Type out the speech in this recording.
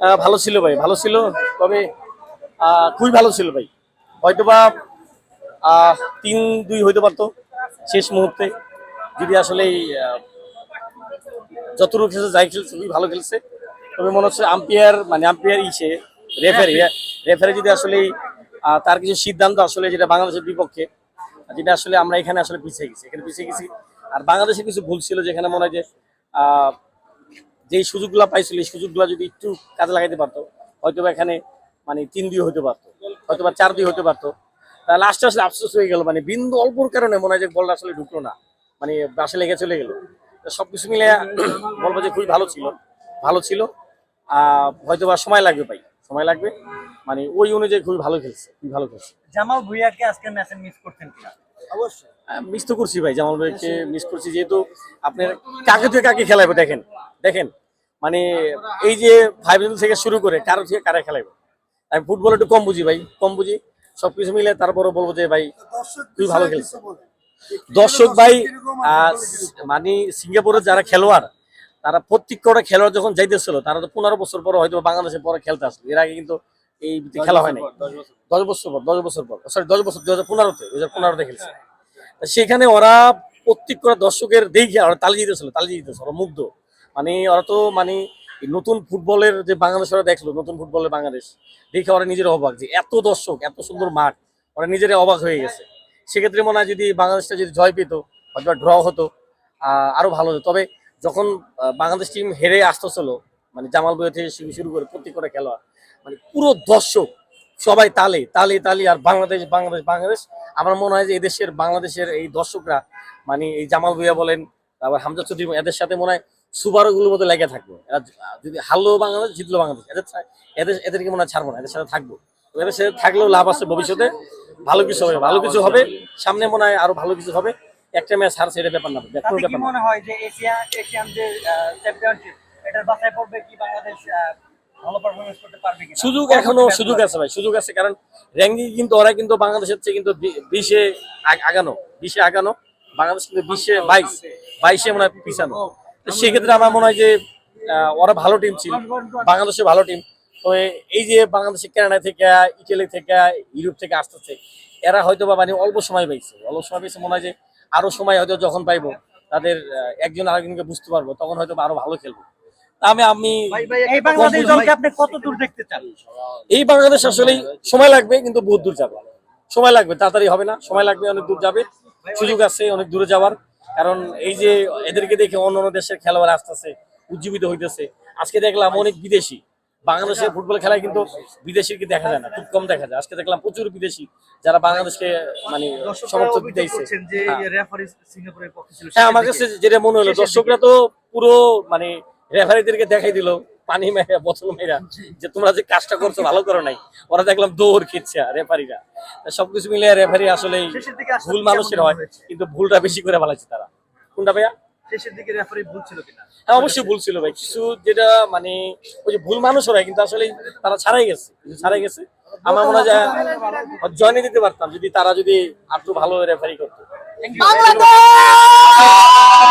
আহ, ভালো ছিল ভাই ভালো ছিল তবে আহ, খুবই ভালো ছিল ভাই। হয়তোবা আহ, তিন দুই হইতে পারতো শেষ মুহূর্তে। যদি আসলে যতটুকু খেলছে যাই খেলছে খুবই ভালো খেলছে। তবে মনে হচ্ছে আম্পায়ার মানে আম্পায়ার ইসে রেফারি রেফারি যদি আসলে তার কিছু সিদ্ধান্ত আসলে যেটা বাংলাদেশের বিপক্ষে যেটা আসলে আমরা এখানে আসলে পিছিয়ে গেছি এখানে পিছিয়ে গেছি। আর বাংলাদেশে কিছু ভুল ছিল যেখানে মনে হয় যে আহ, যেই সুযোগগুলো পাইছিল এই সুযোগগুলো যদি একটু কাজে লাগাইতে পারতো হয়তো বা এখানে মানে তিন দুই হতে পারতো হয়তো বা চার দুই হতে পারতো। লাস্টে আসলে আফসোস হয়ে গেল মানে বিন্দু অল্পর কারণে মনে হয় যে বলটা আসলে ঢুকলো না মানে বাসে লেগে চলে গেল। সবকিছু মিলে বলব যে খুবই ভালো ছিল ভালো ছিল। আহ হয়তো বা সময় লাগবে ভাই সময় লাগবে। মানে ওই অনুযায়ী খুবই ভালো খেলছে খুবই ভালো খেলছে। জামাল ভুইয়াকে আজকে ম্যাচে মিস করতেন কিনা? অবশ্যই। মিস তো করছি ভাই জামাল ভাইকে মিস করছি যেহেতু আপনার কাকে থেকে কাকে খেলাইবো দেখেন দেখেন মানে এই যে ফাইভ থেকে শুরু করে কারও থেকে কারে খেলাইবো? আমি ফুটবল একটু কম বুঝি ভাই কম বুঝি সবকিছু মিলে তারপরে বলব যে ভাই তুই ভালো বলে। দর্শক ভাই মানে সিঙ্গাপুরের যারা খেলোয়াড় তারা প্রত্যেক কটা খেলোয়াড় যখন যাইতেছিল তারা তো পনেরো বছর পর হয়তো বাংলাদেশে পরে খেলতে আসলো। এর আগে কিন্তু এই খেলা হয় নাই। দশ বছর পর দশ বছর পর সরি দশ বছর দু হাজার পনেরোতে দু হাজার পনেরোতে খেলছে। সেখানে ওরা প্রত্যেক কটা দর্শকের দেখে ওরা তালি দিতেছিল তালি দিতেছিল ওরা মুগ্ধ। মানে ওরা তো মানে নতুন ফুটবলের যে বাংলাদেশ ওরা দেখল নতুন ফুটবলের বাংলাদেশ দেখে ওরা নিজের অবাক যে এত দর্শক এত সুন্দর মাঠ ওরা নিজেরাই অবাক হয়ে গেছে। সেক্ষেত্রে মনে হয় যদি বাংলাদেশটা যদি জয় পেত হয়তো ড্র হতো আহ, আরও ভালো হতো। তবে যখন বাংলাদেশ টিম হেরে আসতেছিল মানে জামাল বইয়া থেকে শুরু করে প্রত্যেক করে খেলোয়াড় মানে পুরো দর্শক সবাই তালে তালে তালে আর বাংলাদেশ বাংলাদেশ বাংলাদেশ। আমার মনে হয় যে এদেশের বাংলাদেশের এই দর্শকরা মানে এই জামাল ভুইয়া বলেন তারপর হামজা চৌধুরী এদের সাথে মনে হয় সুবারো গুলোর মধ্যে লেগে থাকব। এরা যদি হারলো বাংলাদেশ জিতলো বাংলাদেশ। এদের এদের এদেরকে মনে হয় ছাড়বো না এদের সাথে থাকব। এদের সাথে থাকলেও লাভ আছে ভবিষ্যতে। ভালো কিছু হবে ভালো কিছু হবে। সামনে মনে হয় আরও ভালো কিছু হবে। একটা ম্যাচ হারছে এটা ব্যাপার না ব্যাপার মনে হয় যে এশিয়া এশিয়ান যে চ্যাম্পিয়নশিপ এটার বাছাই পড়বে কি বাংলাদেশ সুযোগ এখনও সুযোগ আছে ভাই সুযোগ আছে। কারণ র্যাঙ্কিং কিন্তু ওরা কিন্তু বাংলাদেশের চেয়ে কিন্তু বিশে আগানো বিশে আগানো বাংলাদেশ কিন্তু বিশে বাইশ বাইশে মনে হয় পিছানো। সেক্ষেত্রে আমার মনে হয় যে ওরা ভালো টিম ছিল বাংলাদেশে ভালো টিম তো এই যে বাংলাদেশে কানাডা থেকে ইটালি থেকে ইউরোপ থেকে আসতেছে এরা হয়তো বা মানে অল্প সময় পাইছে। অল্প সময় পাইছে মনে হয় যে আরও সময় হয়তো যখন পাইবো তাদের একজন আরেকজনকে বুঝতে পারব তখন হয়তো বা আরও ভালো খেলব। আমি আমি এই বাংলাদেশ দলকে আপনি কত দূর দেখতে চান? এই বাংলাদেশ আসলে সময় লাগবে কিন্তু বহুত দূর যাবে। সময় লাগবে তাড়াতাড়ি হবে না। সময় লাগবে অনেক দূর যাবে। সুযোগ আছে অনেক দূরে যাওয়ার। কারণ এই যে এদেরকে দেখে অন্য অন্য দেশের খেলোয়াড় আসতেছে উজ্জীবিত হইতেছে। আজকে দেখলাম অনেক বিদেশি। বাংলাদেশের ফুটবল খেলায় কিন্তু বিদেশিকে দেখা যায় না খুব কম দেখা যায়। আজকে দেখলাম প্রচুর বিদেশি যারা বাংলাদেশকে মানে সমর্থন দিতেছে হ্যাঁ। রেফারি সিঙ্গাপুরের পক্ষে ছিল হ্যাঁ আমার কাছে যেটা মনে হলো দর্শকরা তো পুরো মানে রেফারিদেরকে দেখাই দিল পানি মেরা বোতল মেরা যে তোমরা যে কাজটা করছ ভালো করো নাই। ওরা দেখলাম দৌড় খিচ্ছে রেফারিরা সবকিছু মিলে রেফারি আসলে ভুল মানুষের হয় কিন্তু ভুলটা বেশি করে ফেলাচ্ছে তারা। কোনটা ভাইয়া? শেষের দিকে রেফারি ভুল ছিল কিনা? হ্যাঁ অবশ্যই ভুল ছিল ভাই। কিছু যেটা মানে ওই যে ভুল মানুষ কিন্তু আসলে তারা ছাড়াই গেছে ছাড়াই গেছে। আমার মনে হয় জয়নি দিতে পারতাম যদি তারা যদি আর ভালো রেফারি করতো। বাংলাদেশ!